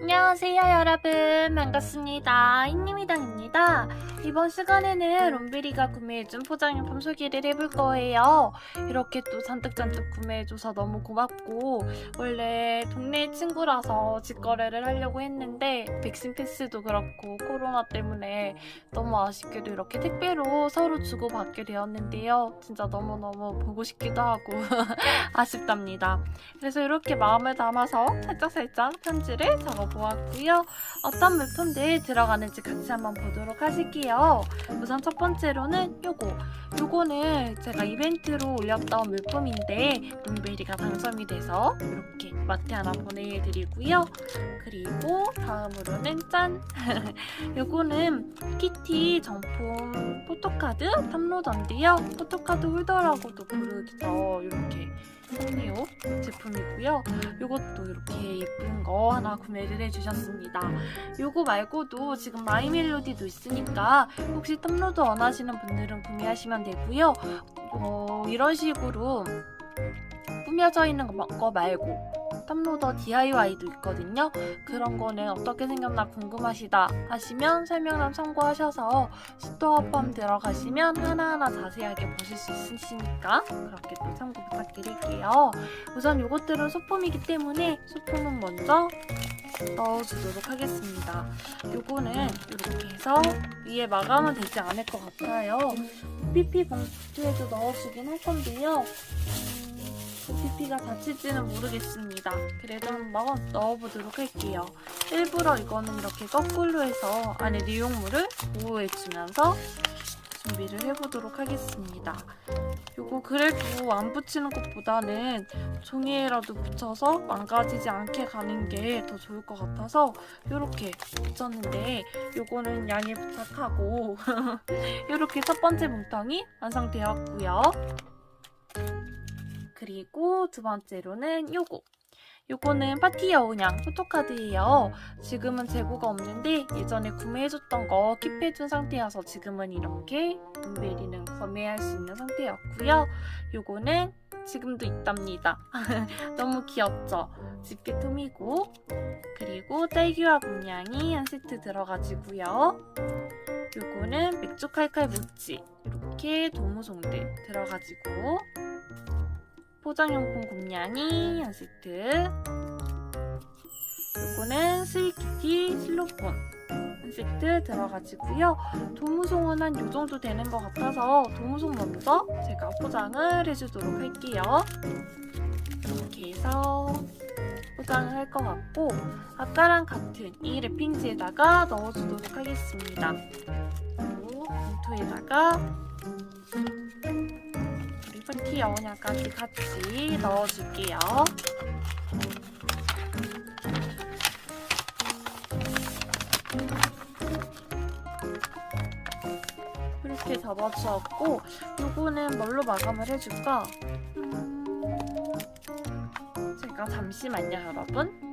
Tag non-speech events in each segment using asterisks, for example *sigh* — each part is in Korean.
안녕하세요 여러분. 반갑습니다. 인님이당입니다 이번 시간에는 롬베리가 구매해준 포장용품 소개를 해볼 거예요 이렇게 또 잔뜩잔뜩 구매해줘서 너무 고맙고 원래 동네 친구라서 직거래를 하려고 했는데 백신 패스도 그렇고 코로나 때문에 너무 아쉽게도 이렇게 택배로 서로 주고받게 되었는데요 진짜 너무너무 보고 싶기도 하고 *laughs* 아쉽답니다 그래서 이렇게 마음을 담아서 살짝살짝 편지를 적어보았고요. 어떤 물품들 들어가는지 같이 한번 보도록 하실게요. 우선 첫 번째로는 요거. 요거는 제가 이벤트로 올렸던 물품인데 룸베리가 당첨이 돼서 이렇게 마트 하나 보내드리고요. 그리고 다음으로는 짠! *laughs* 요거는 키티 정품 포토카드 탑로더인데요. 포토카드 홀더라고도 부르죠. 이렇게 홈리오 제품이고요. 요것도 이렇게 예쁜 거 하나 구매를 해주셨습니다. 요거 말고도 지금 마이멜로디도 있으니까 혹시 탑로드 원하시는 분들은 구매하시면 되고요. 어, 이런 식으로 꾸며져 있는 거- 거 말고 탑로더 DIY도 있거든요. 그런 거는 어떻게 생겼나 궁금하시다 하시면 설명란 참고하셔서 스토어 펌 들어가시면 하나하나 자세하게 보실 수 있으시니까 그렇게 또 참고 부탁드릴게요. 우선 이것들은 소품이기 때문에 소품은 먼저 넣어주도록 하겠습니다. 요거는 이렇게 해서 위에 마감은 되지 않을 것 같아요. PP 봉투에도 넣어주긴 할 건데요. PP가 다칠지는 모르겠습니다. 그래도 한번 넣어보도록 할게요. 일부러 이거는 이렇게 거꾸로 해서 안에 내용물을 보호해주면서 준비를 해보도록 하겠습니다. 요거 그래도 안 붙이는 것보다는 종이에라도 붙여서 망가지지 않게 가는 게 더 좋을 것 같아서 이렇게 붙였는데 요거는 양해 부탁하고 *laughs* 이렇게 첫 번째 뭉텅이 완성되었고요. 그리고 두 번째로는 요거. 요거는 파티 여운양 포토카드예요. 지금은 재고가 없는데 예전에 구매해줬던 거 킵해준 상태여서 지금은 이렇게 룸베리는 구매할 수 있는 상태였고요. 요거는 지금도 있답니다. *laughs* 너무 귀엽죠? 집게 톰이고 그리고 딸기와 곰냥이 한 세트 들어가지고요. 요거는 맥주 칼칼 모찌 이렇게 도무송들 들어가지고 포장용품 곰냥이 한 세트. 요거는 스위키티 실로폰. 한 세트 들어가지고요. 도무송은 한 요정도 되는 것 같아서 도무송 먼저 제가 포장을 해주도록 할게요. 이렇게 해서 포장을 할 것 같고 아까랑 같은 이 랩핑지에다가 넣어주도록 하겠습니다. 그리고 봉투에다가 파티 여운야까지 같이 넣어줄게요. 이렇게 잡아주었고 요거는 뭘로 마감을 해줄까? 음, 제가 잠시만요 여러분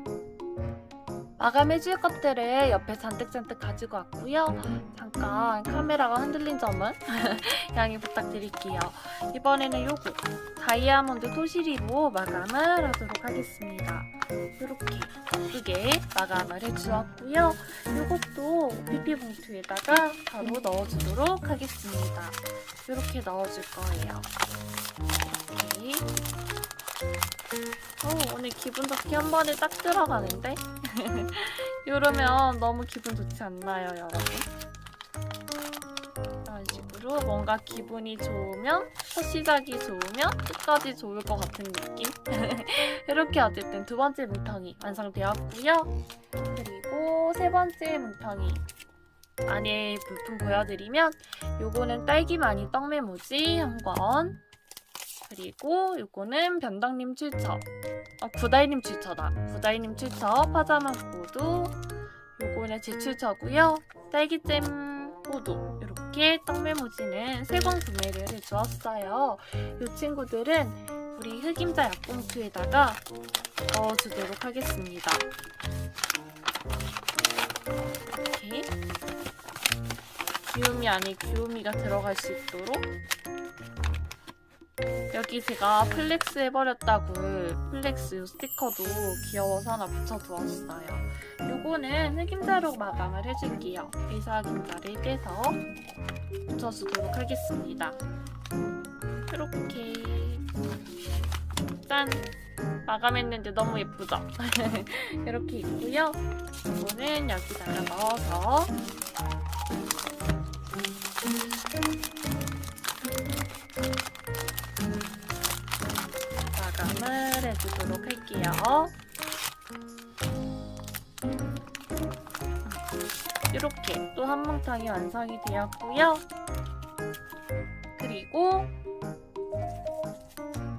마감해줄 것들을 옆에 잔뜩잔뜩 가지고 왔고요 잠깐 카메라가 흔들린 점은 *laughs* 양해 부탁드릴게요. 이번에는 요거 다이아몬드 토시리로 마감을 하도록 하겠습니다. 이렇게 예쁘게 마감을 해주었고요. 요것도 PP 봉투에다가 바로 넣어주도록 하겠습니다. 이렇게 넣어줄 거예요. 이렇게. 어, 오늘 기분 좋게 한 번에 딱 들어가는데? *laughs* 이러면 너무 기분 좋지 않나요, 여러분? 식으로 뭔가 기분이 좋으면 첫 시작이 좋으면 끝까지 좋을 것 같은 느낌? *laughs* 이렇게 어쨌든 두 번째 뭉텅이 완성되었고요. 그리고 세 번째 뭉텅이 안에 물품 보여드리면 요거는 딸기 많이 떡메모지 한권. 그리고 요거는 변덕님 출처. 어, 구다이님 출처다. 구다이님 출처 파자마 보도 요거는 제 출처고요. 딸기잼 포도 이렇게 떡메모지는 세권 구매를 해주었어요. 이 친구들은 우리 흑임자 약봉투에다가 넣어주도록 하겠습니다. 이렇게 귀요미 안에 귀요미가 들어갈 수 있도록 여기 제가 플렉스 해버렸다고 플렉스 요 스티커도 귀여워서 하나 붙여두었어요. 요거는 흑임자로 마감을 해줄게요. 의사 김자를 떼서 붙여주도록 하겠습니다. 이렇게 짠! 마감했는데 너무 예쁘죠? *laughs* 이렇게 있고요. 이거는 여기다가 넣어서 마감을 해주도록 할게요. 이렇게 또한 몽탕이 완성이 되었고요. 그리고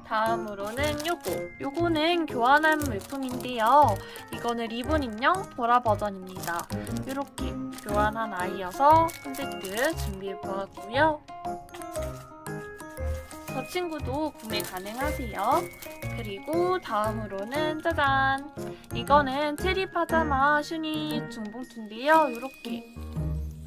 다음으로는 요거. 요거는 교환한 물품인데요. 이거는 리본 인형 보라 버전입니다. 이렇게 교환한 아이여서 한 세트 준비해 보았고요. 저 친구도 구매 가능하세요. 그리고 다음으로는 짜잔! 이거는 체리 파자마 슈니 중봉투인데요. 이렇게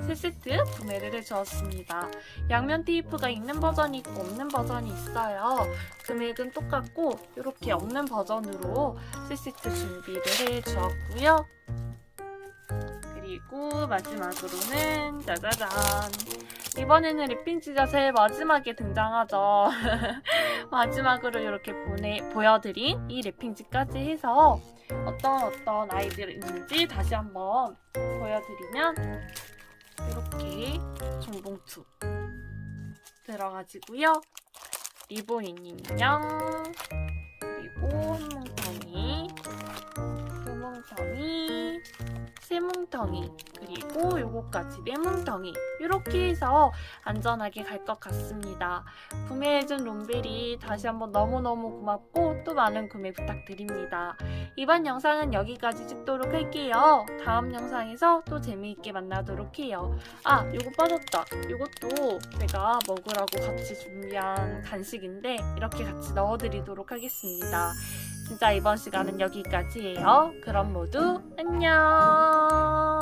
세 세트 구매를 해주었습니다. 양면 테이프가 있는 버전이 있고 없는 버전이 있어요. 금액은 똑같고 이렇게 없는 버전으로 세 세트 준비를 해주었고요. 그리고 마지막으로는 짜자잔 이번에는 랩핑지가 제일 마지막에 등장하죠. *laughs* 마지막으로 이렇게 보내, 보여드린 이 랩핑지까지 해서 어떤 어떤 아이들이 있는지 다시 한번 보여드리면 이렇게 종봉투 들어가지고요. 리본 인형 그리고 한 뭉텅이 두 뭉텅이 세 뭉텅이 그리고 요거까지 네 뭉텅이 이렇게 해서 안전하게 갈 것 같습니다. 구매해준 롬벨이 다시 한번 너무너무 고맙고 또 많은 구매 부탁드립니다. 이번 영상은 여기까지 찍도록 할게요. 다음 영상에서 또 재미있게 만나도록 해요. 아, 요거 빠졌다. 요것도 제가 먹으라고 같이 준비한 간식인데 이렇게 같이 넣어드리도록 하겠습니다. 진짜 이번 시간은 여기까지예요. 그럼 모두 안녕!